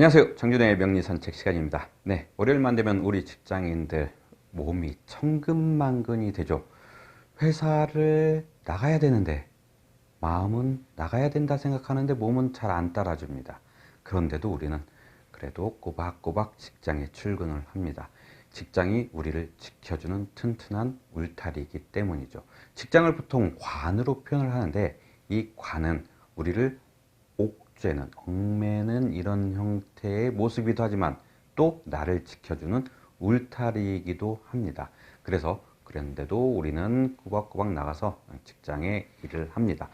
안녕하세요. 장준의 명리 산책 시간입니다. 네, 월요일만 되면 우리 직장인들 몸이 천근만근이 되죠. 회사를 나가야 되는데 마음은 나가야 된다 생각하는데 몸은 잘 안 따라줍니다. 그런데도 우리는 그래도 꼬박꼬박 직장에 출근을 합니다. 직장이 우리를 지켜주는 튼튼한 울타리이기 때문이죠. 직장을 보통 관으로 표현을 하는데 이 관은 우리를 옥죄는, 얽매는 이런 형태의 모습이기도 하지만 또 나를 지켜주는 울타리이기도 합니다. 그래서 그런데도 우리는 꾸박꾸박 나가서 직장에 일을 합니다.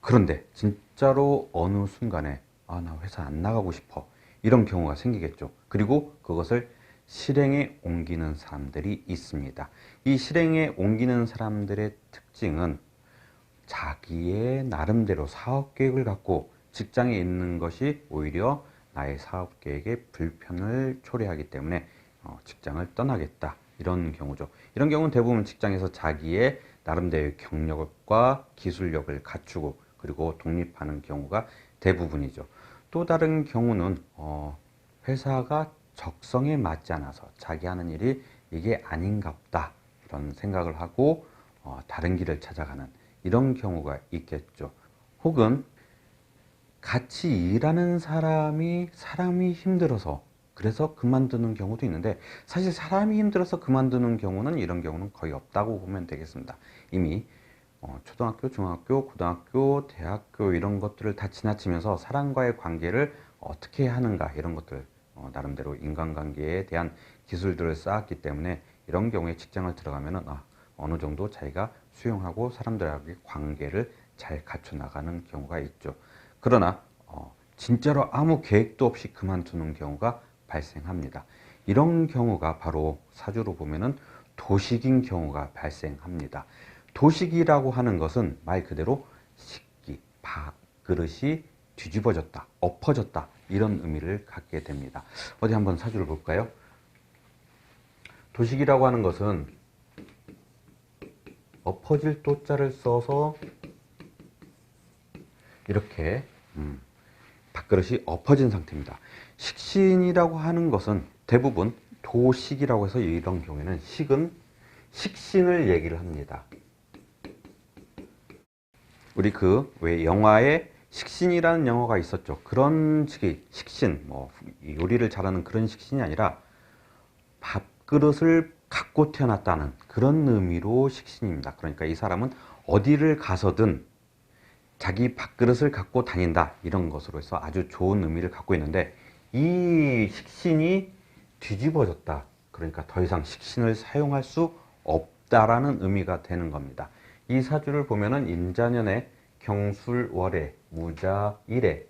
그런데 진짜로 어느 순간에 아, 나 회사 안 나가고 싶어. 이런 경우가 생기겠죠. 그리고 그것을 실행에 옮기는 사람들이 있습니다. 이 실행에 옮기는 사람들의 특징은 자기의 나름대로 사업 계획을 갖고 직장에 있는 것이 오히려 나의 사업 계획에 불편을 초래하기 때문에 어, 직장을 떠나겠다. 이런 경우죠. 이런 경우는 대부분 직장에서 자기의 나름대로의 경력과 기술력을 갖추고 그리고 독립하는 경우가 대부분이죠. 또 다른 경우는 어, 회사가 적성에 맞지 않아서 자기 하는 일이 이게 아닌가 보다 이런 생각을 하고 어, 다른 길을 찾아가는 이런 경우가 있겠죠. 혹은 같이 일하는 사람이 사람이 힘들어서 그래서 그만두는 경우도 있는데 사실 사람이 힘들어서 그만두는 경우는 이런 경우는 거의 없다고 보면 되겠습니다. 이미 어, 초등학교, 중학교, 고등학교, 대학교 이런 것들을 다 지나치면서 사람과의 관계를 어떻게 하는가 이런 것들 어, 나름대로 인간관계에 대한 기술들을 쌓았기 때문에 이런 경우에 직장을 들어가면은 아, 어느 정도 자기가 수용하고 사람들하고의 관계를 잘 갖춰 나가는 경우가 있죠. 그러나 어, 진짜로 아무 계획도 없이 그만두는 경우가 발생합니다. 이런 경우가 바로 사주로 보면은 도식인 경우가 발생합니다. 도식이라고 하는 것은 말 그대로 식기, 밥그릇이 뒤집어졌다, 엎어졌다 이런 의미를 갖게 됩니다. 어디 한번 사주를 볼까요? 도식이라고 하는 것은 엎어질 도자를 써서 이렇게 음, 밥그릇이 엎어진 상태입니다. 식신이라고 하는 것은 대부분 도식이라고 해서 이런 경우에는 식은 식신을 얘기를 합니다. 우리 그 왜 영화에 식신이라는 영화가 있었죠. 그런 식의 식신, 뭐 요리를 잘하는 그런 식신이 아니라 밥그릇을 갖고 태어났다는 그런 의미로 식신입니다. 그러니까 이 사람은 어디를 가서든 자기 밥그릇을 갖고 다닌다 이런 것으로 해서 아주 좋은 의미를 갖고 있는데 이 식신이 뒤집어졌다. 그러니까 더 이상 식신을 사용할 수 없다라는 의미가 되는 겁니다. 이 사주를 보면은 임자년에 경술월에 무자일에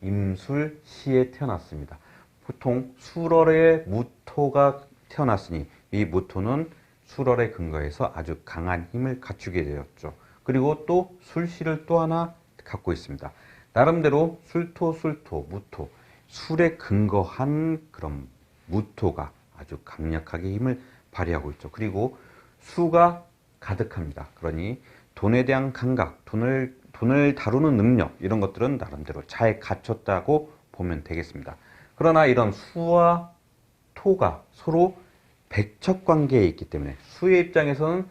임술시에 태어났습니다. 보통 술월에 무토가 태어났으니 이 무토는 술월에 근거해서 아주 강한 힘을 갖추게 되었죠. 그리고 또 술시를 또 하나 갖고 있습니다. 나름대로 술토, 술토, 무토, 술에 근거한 그런 무토가 아주 강력하게 힘을 발휘하고 있죠. 그리고 수가 가득합니다. 그러니 돈에 대한 감각, 돈을, 돈을 다루는 능력, 이런 것들은 나름대로 잘 갖췄다고 보면 되겠습니다. 그러나 이런 수와 토가 서로 백척 관계에 있기 때문에 수의 입장에서는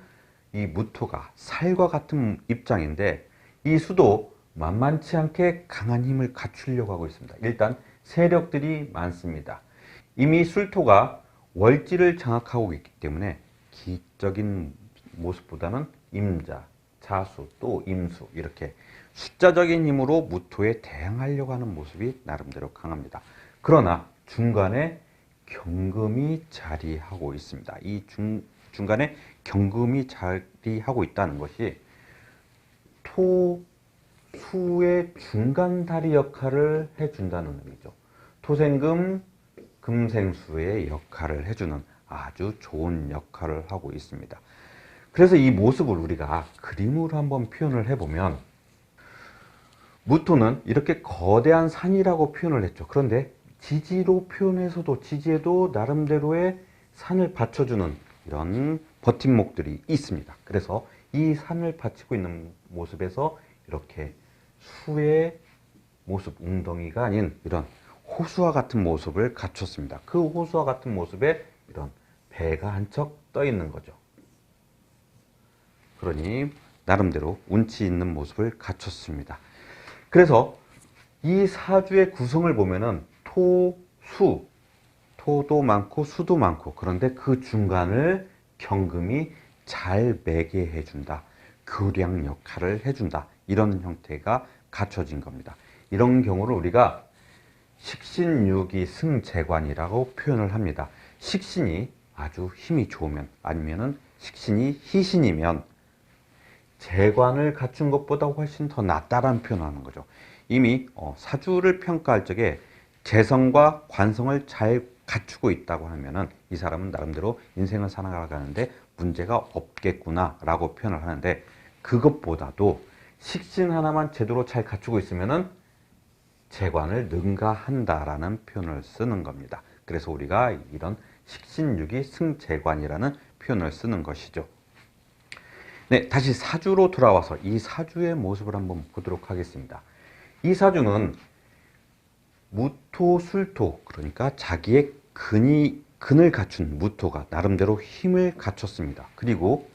이 무토가 살과 같은 입장인데 이 수도 만만치 않게 강한 힘을 갖추려고 하고 있습니다. 일단 세력들이 많습니다. 이미 술토가 월지를 장악하고 있기 때문에 기적인 모습보다는 임자, 자수, 또 임수 이렇게 숫자적인 힘으로 무토에 대항하려고 하는 모습이 나름대로 강합니다. 그러나 중간에 경금이 자리하고 있습니다. 이 중, 중간에 경금이 자리하고 있다는 것이 토, 수의 중간 다리 역할을 해준다는 의미죠. 토생금, 금생수의 역할을 해주는 아주 좋은 역할을 하고 있습니다. 그래서 이 모습을 우리가 그림으로 한번 표현을 해보면 무토는 이렇게 거대한 산이라고 표현을 했죠. 그런데 지지로 표현해서도 지지에도 나름대로의 산을 받쳐주는 이런 버팀목들이 있습니다. 그래서 이 산을 받치고 있는 모습에서 이렇게 수의 모습 웅덩이가 아닌 이런 호수와 같은 모습을 갖췄습니다. 그 호수와 같은 모습에 이런 배가 한 척 떠 있는 거죠. 그러니 나름대로 운치 있는 모습을 갖췄습니다. 그래서 이 사주의 구성을 보면은 토, 수, 토도 많고 수도 많고 그런데 그 중간을 경금이 잘 매게 해준다. 교량 역할을 해준다. 이런 형태가 갖춰진 겁니다. 이런 경우를 우리가 식신유기 승재관이라고 표현을 합니다. 식신이 아주 힘이 좋으면 아니면은 식신이 희신이면 재관을 갖춘 것보다 훨씬 더 낫다라는 표현을 하는 거죠. 이미 어, 사주를 평가할 적에 재성과 관성을 잘 갖추고 있다고 하면은 이 사람은 나름대로 인생을 살아가는데 문제가 없겠구나라고 표현을 하는데 그것보다도 식신 하나만 제대로 잘 갖추고 있으면은 재관을 능가한다라는 표현을 쓰는 겁니다. 그래서 우리가 이런 식신유기 승재관이라는 표현을 쓰는 것이죠. 네, 다시 사주로 돌아와서 이 사주의 모습을 한번 보도록 하겠습니다. 이 사주는 무토, 술토, 그러니까 자기의 근이, 근을 갖춘 무토가 나름대로 힘을 갖췄습니다. 그리고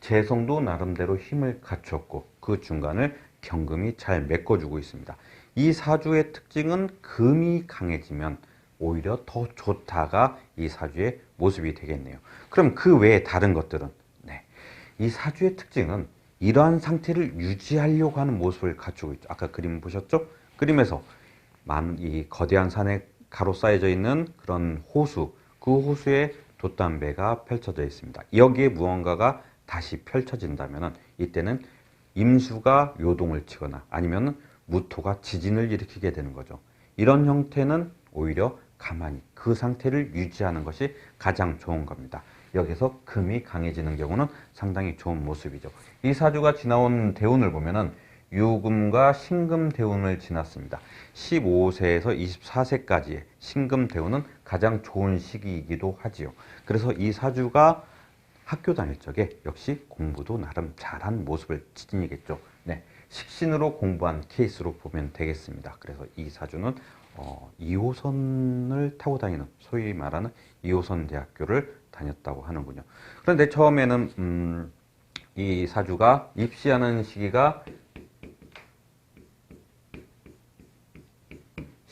재성도 나름대로 힘을 갖췄고 그 중간을 경금이 잘 메꿔주고 있습니다. 이 사주의 특징은 금이 강해지면 오히려 더 좋다가 이 사주의 모습이 되겠네요. 그럼 그 외에 다른 것들은 네. 이 사주의 특징은 이러한 상태를 유지하려고 하는 모습을 갖추고 있죠. 아까 그림 보셨죠? 그림에서 만, 이 거대한 산에 가로 쌓여져 있는 그런 호수, 그 호수에 돛담배가 펼쳐져 있습니다. 여기에 무언가가 다시 펼쳐진다면 이때는 임수가 요동을 치거나 아니면 무토가 지진을 일으키게 되는 거죠. 이런 형태는 오히려 가만히 그 상태를 유지하는 것이 가장 좋은 겁니다. 여기서 금이 강해지는 경우는 상당히 좋은 모습이죠. 이 사주가 지나온 대운을 보면은 유금과 신금 대운을 지났습니다. 15세에서 24세까지의 신금 대운은 가장 좋은 시기이기도 하지요. 그래서 이 사주가 학교 다닐 적에 역시 공부도 나름 잘한 모습을 지니겠죠. 네. 식신으로 공부한 케이스로 보면 되겠습니다. 그래서 이 사주는 어, 2호선을 타고 다니는 소위 말하는 2호선 대학교를 다녔다고 하는군요. 그런데 처음에는 음, 이 사주가 입시하는 시기가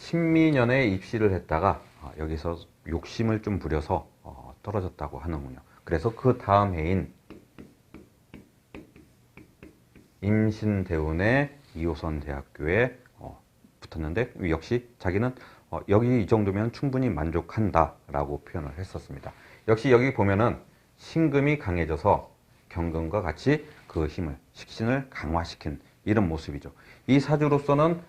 신미년에 입시를 했다가 어, 여기서 욕심을 좀 부려서 어, 떨어졌다고 하는군요. 그래서 그 다음 해인 임신대운의 2호선 대학교에 어, 붙었는데 역시 자기는 어, 여기 이 정도면 충분히 만족한다 라고 표현을 했었습니다. 역시 여기 보면은 신금이 강해져서 경금과 같이 그 힘을 식신을 강화시킨 이런 모습이죠. 이 사주로서는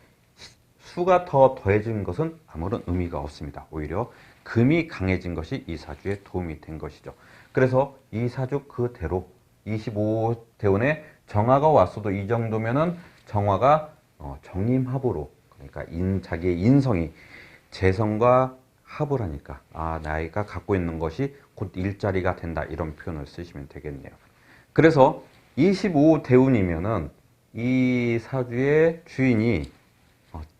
수가 더 더해진 것은 아무런 의미가 없습니다. 오히려 금이 강해진 것이 이 사주에 도움이 된 것이죠. 그래서 이 사주 그대로 25대운에 정화가 왔어도 이 정도면은 정화가 어, 정임합으로 그러니까 인, 자기의 인성이 재성과 합을 하니까 아 나이가 갖고 있는 것이 곧 일자리가 된다 이런 표현을 쓰시면 되겠네요. 그래서 25대운이면은 이 사주의 주인이 어,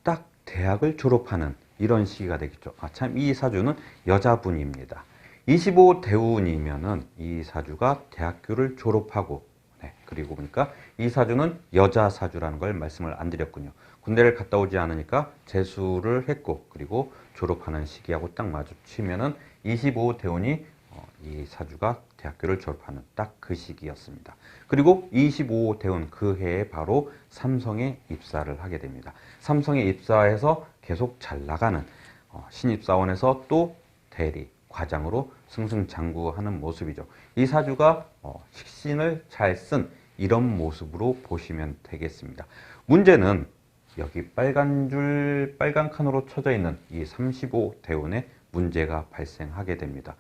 딱 대학을 졸업하는 이런 시기가 되겠죠. 아 참 이 사주는 여자분입니다. 25대운이면은 이 사주가 대학교를 졸업하고 네, 그리고 보니까 이 사주는 여자 사주라는 걸 말씀을 안 드렸군요. 군대를 갔다 오지 않으니까 재수를 했고 그리고 졸업하는 시기하고 딱 마주치면은 25대운이 어, 이 사주가 대학교를 졸업하는 딱 그 시기였습니다. 그리고 25대운 그 해에 바로 삼성에 입사를 하게 됩니다. 삼성에 입사해서 계속 잘 나가는 어, 신입사원에서 또 대리, 과장으로 승승장구하는 모습이죠. 이 사주가 어, 식신을 잘 쓴 이런 모습으로 보시면 되겠습니다. 문제는 여기 빨간 줄, 빨간 칸으로 쳐져 있는 이 35 대운에 문제가 발생하게 됩니다.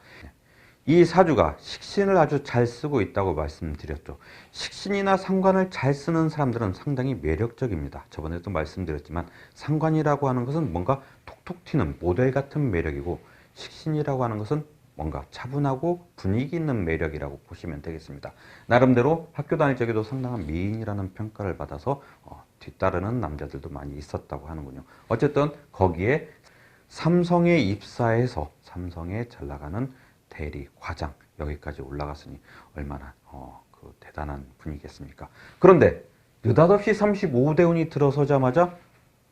이 사주가 식신을 아주 잘 쓰고 있다고 말씀드렸죠. 식신이나 상관을 잘 쓰는 사람들은 상당히 매력적입니다. 저번에도 말씀드렸지만 상관이라고 하는 것은 뭔가 톡톡 튀는 모델 같은 매력이고 식신이라고 하는 것은 뭔가 차분하고 분위기 있는 매력이라고 보시면 되겠습니다. 나름대로 학교 다닐 적에도 상당한 미인이라는 평가를 받아서 어, 뒤따르는 남자들도 많이 있었다고 하는군요. 어쨌든 거기에 삼성에 입사해서 삼성에 잘 나가는 대리 과장 여기까지 올라갔으니 얼마나 어, 그 대단한 분이겠습니까? 그런데 느닷없이 35대운이 들어서자마자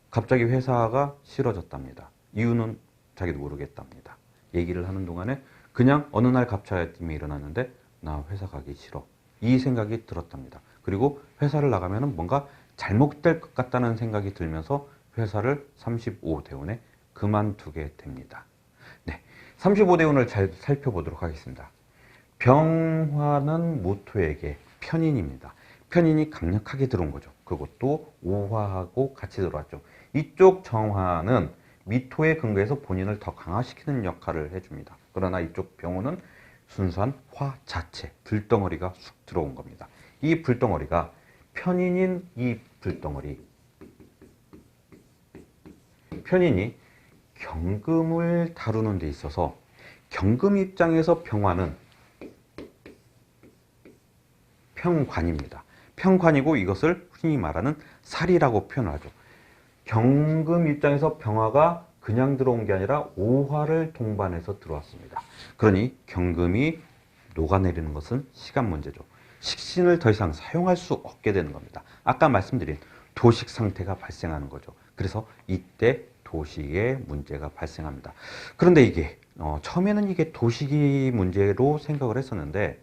갑자기 회사가 싫어졌답니다. 이유는 자기도 모르겠답니다. 얘기를 하는 동안에 그냥 어느 날 갑자기 일어났는데 나 회사 가기 싫어. 이 생각이 들었답니다. 그리고 회사를 나가면 뭔가 잘못될 것 같다는 생각이 들면서 회사를 35대운에 그만두게 됩니다. 네. 35대 운을 잘 살펴보도록 하겠습니다. 병화는 모토에게 편인입니다. 편인이 강력하게 들어온 거죠. 그것도 오화하고 같이 들어왔죠. 이쪽 정화는 미토에 근거해서 본인을 더 강화시키는 역할을 해줍니다. 그러나 이쪽 병호는 순수한 화 자체, 불덩어리가 쑥 들어온 겁니다. 이 불덩어리가 편인인 이 불덩어리, 편인이 경금을 다루는 데 있어서 경금 입장에서 병화는 평관입니다. 평관이고 이것을 흔히 말하는 살이라고 표현하죠. 경금 입장에서 병화가 그냥 들어온 게 아니라 오화를 동반해서 들어왔습니다. 그러니 경금이 녹아내리는 것은 시간 문제죠. 식신을 더 이상 사용할 수 없게 되는 겁니다. 아까 말씀드린 도식 상태가 발생하는 거죠. 그래서 이때 도식의 문제가 발생합니다. 그런데 이게 어, 처음에는 이게 도식이 문제로 생각을 했었는데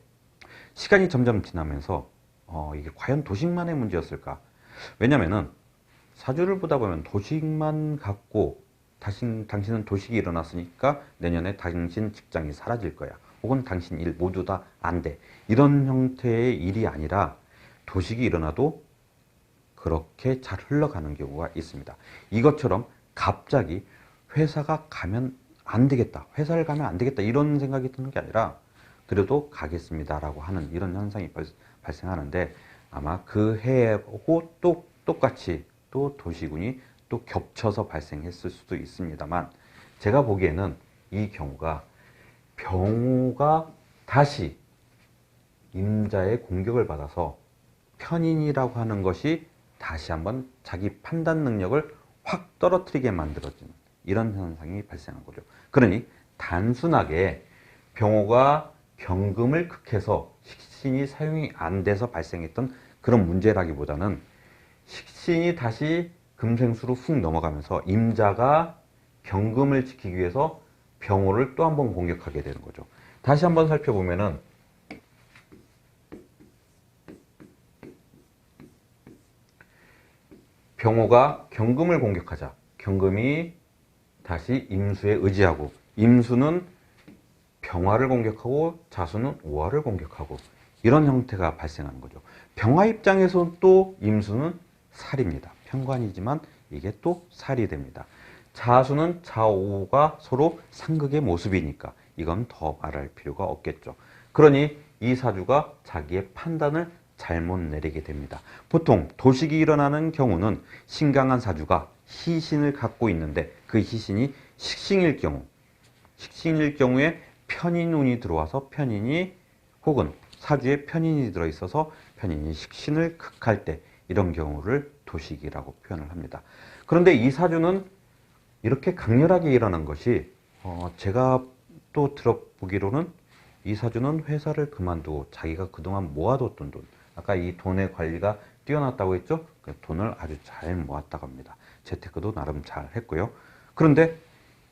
시간이 점점 지나면서 어, 이게 과연 도식만의 문제였을까? 왜냐면은 사주를 보다 보면 도식만 갖고 당신, 당신은 도식이 일어났으니까 내년에 당신 직장이 사라질 거야. 혹은 당신 일 모두 다 안 돼. 이런 형태의 일이 아니라 도식이 일어나도 그렇게 잘 흘러가는 경우가 있습니다. 이것처럼 갑자기 회사가 가면 안 되겠다. 회사를 가면 안 되겠다. 이런 생각이 드는 게 아니라 그래도 가겠습니다라고 하는 이런 현상이 발생하는데 아마 그 해하고 또 똑같이 또 도시군이 또 겹쳐서 발생했을 수도 있습니다만 제가 보기에는 이 경우가 병호가 다시 임자의 공격을 받아서 편인이라고 하는 것이 다시 한번 자기 판단 능력을 확 떨어뜨리게 만들어지는 이런 현상이 발생한 거죠. 그러니 단순하게 병호가 경금을 극해서 식신이 사용이 안 돼서 발생했던 그런 문제라기보다는 식신이 다시 금생수로 훅 넘어가면서 임자가 경금을 지키기 위해서 병호를 또 한 번 공격하게 되는 거죠. 다시 한번 살펴보면은 병호가 경금을 공격하자 경금이 다시 임수에 의지하고 임수는 병화를 공격하고 자수는 오화를 공격하고 이런 형태가 발생하는 거죠. 병화 입장에서 또 임수는 살입니다. 편관이지만 이게 또 살이 됩니다. 자수는 좌우가 서로 상극의 모습이니까 이건 더 말할 필요가 없겠죠. 그러니 이 사주가 자기의 판단을 잘못 내리게 됩니다. 보통 도식이 일어나는 경우는 신강한 사주가 희신을 갖고 있는데 그 희신이 식신일 경우 식신일 경우에 편인운이 들어와서 편인이 혹은 사주에 편인이 들어있어서 편인이 식신을 극할 때 이런 경우를 도식이라고 표현을 합니다. 그런데 이 사주는 이렇게 강렬하게 일어난 것이 어 제가 또 들어보기로는 이 사주는 회사를 그만두고 자기가 그동안 모아뒀던 돈, 아까 이 돈의 관리가 뛰어났다고 했죠? 그 돈을 아주 잘 모았다고 합니다. 재테크도 나름 잘 했고요. 그런데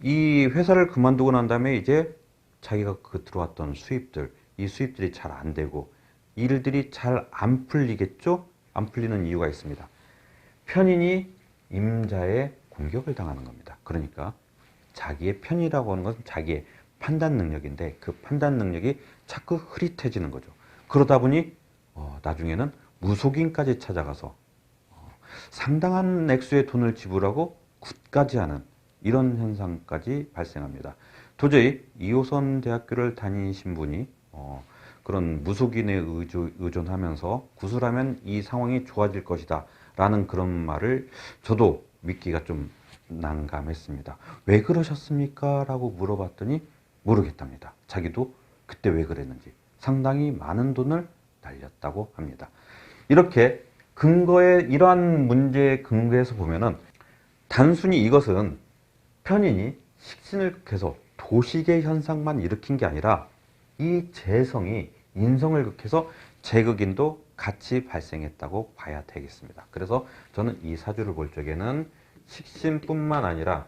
이 회사를 그만두고 난 다음에 이제 자기가 그 들어왔던 수입들, 이 수입들이 잘 안 되고 일들이 잘 안 풀리겠죠? 안 풀리는 이유가 있습니다. 편인이 임자의 공격을 당하는 겁니다. 그러니까 자기의 편이라고 하는 것은 자기의 판단 능력인데 그 판단 능력이 자꾸 흐릿해지는 거죠. 그러다 보니 어, 나중에는 무속인까지 찾아가서 어, 상당한 액수의 돈을 지불하고 굿까지 하는 이런 현상까지 발생합니다. 도저히 2호선 대학교를 다니신 분이 어, 그런 무속인에 의존하면서 구술하면 이 상황이 좋아질 것이다 라는 그런 말을 저도 믿기가 좀 난감했습니다. 왜 그러셨습니까? 라고 물어봤더니 모르겠답니다. 자기도 그때 왜 그랬는지 상당히 많은 돈을 날렸다고 합니다. 이렇게 근거에 이러한 문제의 근거에서 보면은 단순히 이것은 편인이 식신을 극해서 도식의 현상만 일으킨 게 아니라 이 재성이 인성을 극해서 재극인도 같이 발생했다고 봐야 되겠습니다. 그래서 저는 이 사주를 볼 적에는 식신뿐만 아니라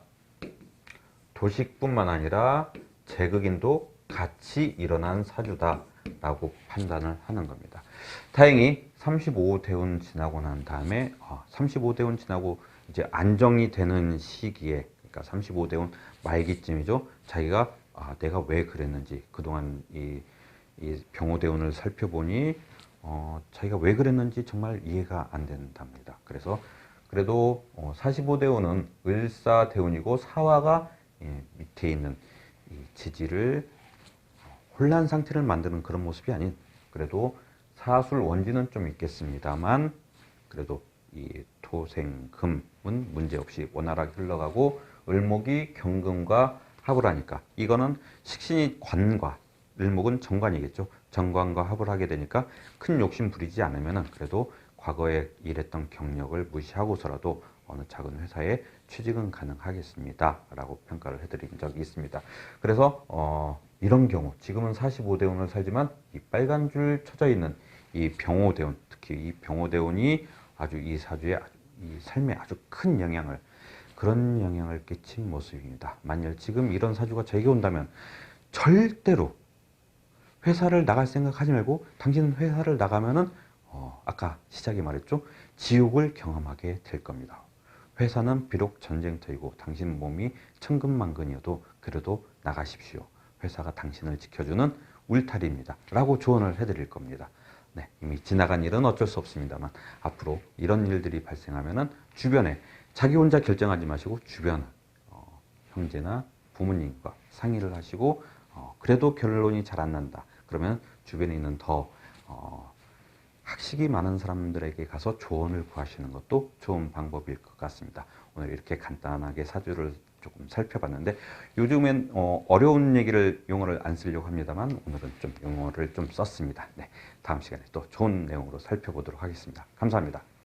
도식뿐만 아니라 재극인도 같이 일어난 사주다 라고 판단을 하는 겁니다. 다행히 35대운 지나고 난 다음에 35대운 지나고 이제 안정이 되는 시기에 그러니까 35대운 말기쯤이죠. 자기가 아, 내가 왜 그랬는지 그동안 이, 이 병호대운을 살펴보니 어, 자기가 왜 그랬는지 정말 이해가 안 된답니다. 그래서 그래도 어, 45대운은 을사대운이고 사화가 예, 밑에 있는 이 지지를 혼란 상태를 만드는 그런 모습이 아닌 그래도 사술 원진은 좀 있겠습니다만 그래도 이 토생금은 문제없이 원활하게 흘러가고 을목이 경금과 합을 하니까 이거는 식신이 관과 을목은 정관이겠죠. 정관과 합을 하게 되니까 큰 욕심 부리지 않으면은 그래도 과거에 일했던 경력을 무시하고서라도 어느 작은 회사에 취직은 가능하겠습니다. 라고 평가를 해드린 적이 있습니다. 그래서 어, 이런 경우 지금은 45대운을 살지만 이 빨간 줄 쳐져 있는 이 병호대운 특히 이 병호대운이 아주 이 아주 이 삶에 아주 큰 영향을 그런 영향을 끼친 모습입니다. 만일 지금 이런 사주가 제게 온다면 절대로 회사를 나갈 생각 하지 말고 당신은 회사를 나가면은 어, 아까 시작에 말했죠 지옥을 경험하게 될 겁니다. 회사는 비록 전쟁터이고 당신 몸이 천근만근이어도 그래도 나가십시오. 회사가 당신을 지켜주는 울타리입니다. 라고 조언을 해드릴 겁니다. 네, 이미 지나간 일은 어쩔 수 없습니다만 앞으로 이런 일들이 발생하면은 주변에 자기 혼자 결정하지 마시고 주변 어, 형제나 부모님과 상의를 하시고 어, 그래도 결론이 잘 안 난다. 그러면 주변에 있는 더 어, 학식이 많은 사람들에게 가서 조언을 구하시는 것도 좋은 방법일 것 같습니다. 오늘 이렇게 간단하게 사주를 조금 살펴봤는데 요즘엔 어, 어려운 얘기를 용어를 안 쓰려고 합니다만 오늘은 좀 용어를 좀 썼습니다. 네, 다음 시간에 또 좋은 내용으로 살펴보도록 하겠습니다. 감사합니다.